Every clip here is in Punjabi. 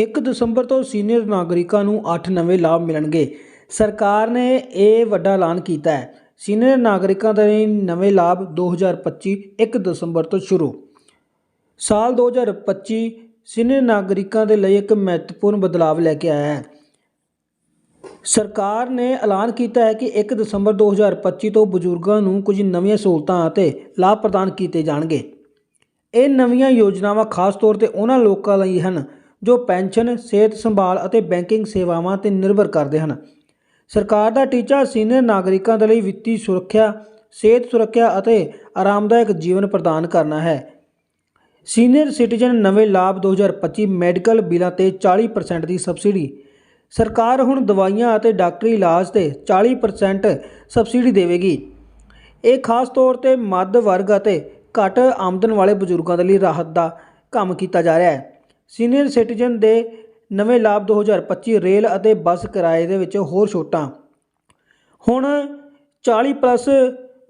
1 ਦਸੰਬਰ ਤੋਂ ਸੀਨੀਅਰ ਨਾਗਰਿਕਾਂ ਨੂੰ 8 ਨਵੇਂ ਲਾਭ ਮਿਲਣਗੇ। ਸਰਕਾਰ ਨੇ ਇਹ ਵੱਡਾ ਐਲਾਨ ਕੀਤਾ ਹੈ। ਸੀਨੀਅਰ ਨਾਗਰਿਕਾਂ ਦੇ ਲਈ ਨਵੇਂ ਲਾਭ 2025 1 ਦਸੰਬਰ ਤੋਂ ਸ਼ੁਰੂ। ਸਾਲ 2025 ਸੀਨੀਅਰ ਨਾਗਰਿਕਾਂ ਦੇ ਲਈ ਇੱਕ ਮਹੱਤਵਪੂਰਨ ਬਦਲਾਵ ਲੈ ਕੇ ਆਇਆ ਹੈ। ਸਰਕਾਰ ਨੇ ਐਲਾਨ ਕੀਤਾ ਹੈ ਕਿ 1 ਦਸੰਬਰ 2025 ਤੋਂ ਬਜ਼ੁਰਗਾਂ ਨੂੰ ਕੁਝ ਨਵੀਆਂ ਸਹੂਲਤਾਂ ਅਤੇ ਲਾਭ ਪ੍ਰਦਾਨ ਕੀਤੇ ਜਾਣਗੇ। ਇਹ ਨਵੀਆਂ ਯੋਜਨਾਵਾਂ ਖਾਸ ਤੌਰ ਤੇ ਉਹਨਾਂ ਲੋਕਾਂ ਲਈ ਹਨ ਜੋ ਪੈਨਸ਼ਨ, ਸਿਹਤ ਸੰਭਾਲ ਅਤੇ ਬੈਂਕਿੰਗ ਸੇਵਾਵਾਂ ਤੇ ਨਿਰਭਰ ਕਰਦੇ ਹਨ। ਸਰਕਾਰ ਦਾ ਟੀਚਾ ਸੀਨੀਅਰ ਨਾਗਰਿਕਾਂ ਦੇ ਲਈ ਵਿੱਤੀ ਸੁਰੱਖਿਆ, ਸਿਹਤ ਸੁਰੱਖਿਆ ਅਤੇ ਆਰਾਮਦਾਇਕ ਜੀਵਨ ਪ੍ਰਦਾਨ ਕਰਨਾ ਹੈ। ਸੀਨੀਅਰ ਸਿਟੀਜ਼ਨ ਨਵੇਂ ਲਾਭ 2025 ਮੈਡੀਕਲ ਬਿੱਲਾਂ ਤੇ 40% ਦੀ ਸਬਸਿਡੀ। ਸਰਕਾਰ ਹੁਣ ਦਵਾਈਆਂ ਅਤੇ ਡਾਕਟਰੀ ਇਲਾਜ ਤੇ 40% ਸਬਸਿਡੀ ਦੇਵੇਗੀ। ਇਹ ਖਾਸ ਤੌਰ ਤੇ ਮੱਧ ਵਰਗ ਅਤੇ ਘੱਟ ਆਮਦਨ ਵਾਲੇ ਬਜ਼ੁਰਗਾਂ ਦੇ ਲਈ ਰਾਹਤ ਦਾ ਕੰਮ ਕੀਤਾ ਜਾ ਰਿਹਾ ਹੈ। ਸੀਨੀਅਰ ਸਿਟੀਜ਼ਨ ਦੇ ਨਵੇਂ ਲਾਭ 2025 ਰੇਲ ਅਤੇ ਬੱਸ ਕਿਰਾਏ ਦੇ ਵਿੱਚ ਹੋਰ ਛੋਟਾਂ। ਹੁਣ 40 ਪਲੱਸ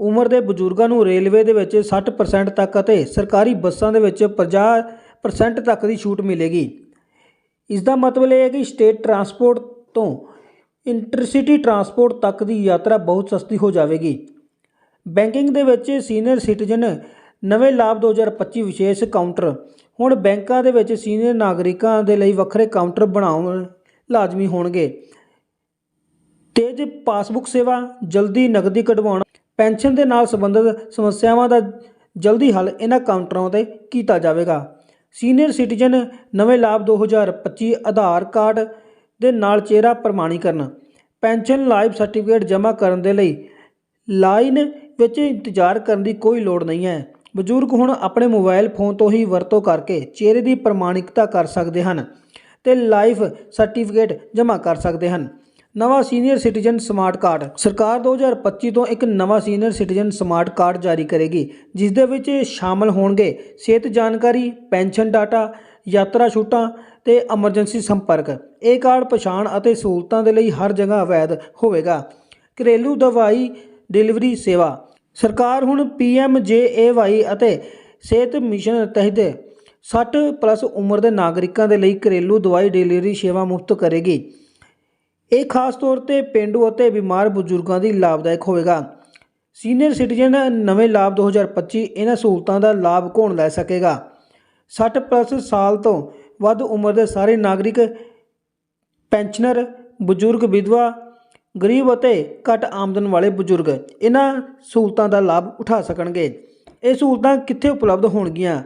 ਉਮਰ ਦੇ ਬਜ਼ੁਰਗਾਂ ਨੂੰ ਰੇਲਵੇ ਦੇ ਵਿੱਚ 60% ਤੱਕ ਅਤੇ ਸਰਕਾਰੀ ਬੱਸਾਂ ਦੇ ਵਿੱਚ 50% ਤੱਕ ਦੀ ਛੂਟ ਮਿਲੇਗੀ। ਇਸ ਦਾ ਮਤਲਬ ਇਹ ਹੈ ਕਿ ਸਟੇਟ ਟਰਾਂਸਪੋਰਟ ਤੋਂ ਇੰਟਰਸਿਟੀ ਟਰਾਂਸਪੋਰਟ ਤੱਕ ਦੀ ਯਾਤਰਾ ਬਹੁਤ ਸਸਤੀ ਹੋ ਜਾਵੇਗੀ। ਬੈਂਕਿੰਗ ਦੇ ਵਿੱਚ ਸੀਨੀਅਰ ਸਿਟੀਜ਼ਨ ਨਵੇਂ ਲਾਭ 2025 ਵਿਸ਼ੇਸ਼ ਕਾਊਂਟਰ। ਹੁਣ ਬੈਂਕਾਂ ਦੇ ਵਿੱਚ ਸੀਨੀਅਰ ਨਾਗਰਿਕਾਂ ਦੇ ਲਈ ਵੱਖਰੇ ਕਾਊਂਟਰ ਬਣਾਉਣ ਲਾਜ਼ਮੀ ਹੋਣਗੇ। ਤੇਜ਼ ਪਾਸਬੁੱਕ ਸੇਵਾ, ਜਲਦੀ ਨਕਦੀ ਕਢਵਾਉਣ, ਪੈਨਸ਼ਨ ਦੇ ਨਾਲ ਸੰਬੰਧਿਤ ਸਮੱਸਿਆਵਾਂ ਦਾ ਜਲਦੀ ਹੱਲ ਇਹਨਾਂ ਕਾਊਂਟਰਾਂ ਤੇ ਕੀਤਾ ਜਾਵੇਗਾ। ਸੀਨੀਅਰ ਸਿਟੀਜ਼ਨ ਨਵੇਂ ਲਾਭ 2025 ਆਧਾਰ ਕਾਰਡ ਦੇ ਨਾਲ ਚਿਹਰਾ ਪ੍ਰਮਾਣੀਕਰਨ, ਪੈਨਸ਼ਨ ਲਾਈਫ ਸਰਟੀਫਿਕੇਟ ਜਮ੍ਹਾਂ ਕਰਨ ਦੇ ਲਈ ਲਾਈਨ ਵਿੱਚ ਇੰਤਜ਼ਾਰ ਕਰਨ ਦੀ ਕੋਈ ਲੋੜ ਨਹੀਂ ਹੈ। ਬਜ਼ੁਰਗ ਹੁਣ ਆਪਣੇ ਮੋਬਾਈਲ ਫੋਨ ਤੋਂ ਹੀ ਵਰਤੋਂ ਕਰਕੇ ਚਿਹਰੇ ਦੀ ਪ੍ਰਮਾਣਿਕਤਾ ਕਰ ਸਕਦੇ ਹਨ ਤੇ ਲਾਈਫ ਸਰਟੀਫਿਕੇਟ ਜਮ੍ਹਾਂ ਕਰ ਸਕਦੇ ਹਨ। ਨਵਾਂ ਸੀਨੀਅਰ ਸਿਟੀਜ਼ਨ ਸਮਾਰਟ ਕਾਰਡ, ਸਰਕਾਰ 2025 ਤੋਂ ਇੱਕ ਨਵਾਂ ਸੀਨੀਅਰ ਸਿਟੀਜ਼ਨ ਸਮਾਰਟ ਕਾਰਡ ਜਾਰੀ ਕਰੇਗੀ, ਜਿਸ ਦੇ ਵਿੱਚ ਸ਼ਾਮਲ ਹੋਣਗੇ ਸਿਹਤ ਜਾਣਕਾਰੀ, ਪੈਨਸ਼ਨ ਡਾਟਾ, ਯਾਤਰਾ ਛੂਟਾਂ ਤੇ ਐਮਰਜੈਂਸੀ ਸੰਪਰਕ। ਇਹ ਕਾਰਡ ਪਛਾਣ ਅਤੇ ਸਹੂਲਤਾਂ ਦੇ ਲਈ ਹਰ ਜਗ੍ਹਾ ਅਵੈਧ ਹੋਵੇਗਾ। ਘਰੇਲੂ ਦਵਾਈ ਡਿਲੀਵਰੀ ਸੇਵਾ ਸਰਕਾਰ ਹੁਣ ਪੀਐਮਜੇਏਵਾਈ ਅਤੇ ਸਿਹਤ ਮਿਸ਼ਨ ਤਹਿਤ 60 ਪਲੱਸ ਉਮਰ ਦੇ ਨਾਗਰਿਕਾਂ ਦੇ ਲਈ ਘਰੇਲੂ ਦਵਾਈ ਡਿਲੀਵਰੀ ਸੇਵਾ ਮੁਫਤ ਕਰੇਗੀ। ਇਹ ਖਾਸ ਤੌਰ ਤੇ ਪਿੰਡੂ ਅਤੇ ਬਿਮਾਰ ਬਜ਼ੁਰਗਾਂ ਦੀ ਲਾਭਦਾਇਕ ਹੋਵੇਗਾ। ਸੀਨੀਅਰ ਸਿਟੀਜ਼ਨ ਨਵੇਂ ਲਾਭ 2025 ਇਹਨਾਂ ਸਹੂਲਤਾਂ ਦਾ ਲਾਭ ਕੌਣ ਲੈ ਸਕੇਗਾ? 60 ਪਲੱਸ ਸਾਲ ਤੋਂ ਵੱਧ ਉਮਰ ਦੇ ਸਾਰੇ ਨਾਗਰਿਕ, ਪੈਨਸ਼ਨਰ, ਬਜ਼ੁਰਗ, ਵਿਧਵਾ ਗਰੀਬ ਅਤੇ ਘੱਟ ਆਮਦਨ ਵਾਲੇ ਬਜ਼ੁਰਗ ਇਹਨਾਂ ਸਹੂਲਤਾਂ ਦਾ ਲਾਭ ਉਠਾ ਸਕਣਗੇ। ਇਹ ਸਹੂਲਤਾਂ ਕਿੱਥੇ ਉਪਲਬਧ ਹੋਣਗੀਆਂ?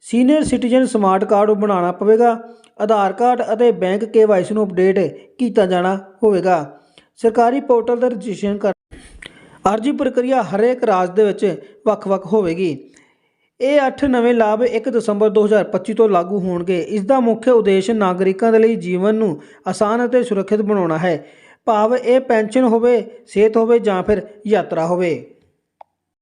ਸੀਨੀਅਰ ਸਿਟੀਜ਼ਨ ਸਮਾਰਟ ਕਾਰਡ ਬਣਾਉਣਾ ਪਵੇਗਾ, ਆਧਾਰ ਕਾਰਡ ਅਤੇ ਬੈਂਕ ਕੇਵਾਈਸੀ ਨੂੰ ਅਪਡੇਟ ਕੀਤਾ ਜਾਣਾ ਹੋਵੇਗਾ। ਸਰਕਾਰੀ ਪੋਰਟਲ ਦਾ ਰਜਿਸਟ੍ਰੇਸ਼ਨ ਕਰ ਅਰਜੀ ਪ੍ਰਕਿਰਿਆ ਹਰੇਕ ਰਾਜ ਦੇ ਵਿੱਚ ਵੱਖ-ਵੱਖ ਹੋਵੇਗੀ। ਇਹ 8 ਨਵੇਂ ਲਾਭ 1 ਦਸੰਬਰ 2025 ਤੋਂ ਲਾਗੂ ਹੋਣਗੇ। ਇਸ ਦਾ ਮੁੱਖ ਉਦੇਸ਼ ਨਾਗਰਿਕਾਂ ਦੇ ਲਈ ਜੀਵਨ ਨੂੰ ਆਸਾਨ ਅਤੇ ਸੁਰੱਖਿਅਤ ਬਣਾਉਣਾ ਹੈ। ਭਾਵ ਇਹ ਪੈਨਸ਼ਨ ਹੋਵੇ ਸਿਹਤ ਹੋਵੇ ਜਾਂ ਫਿਰ ਯਾਤਰਾ ਹੋਵੇ।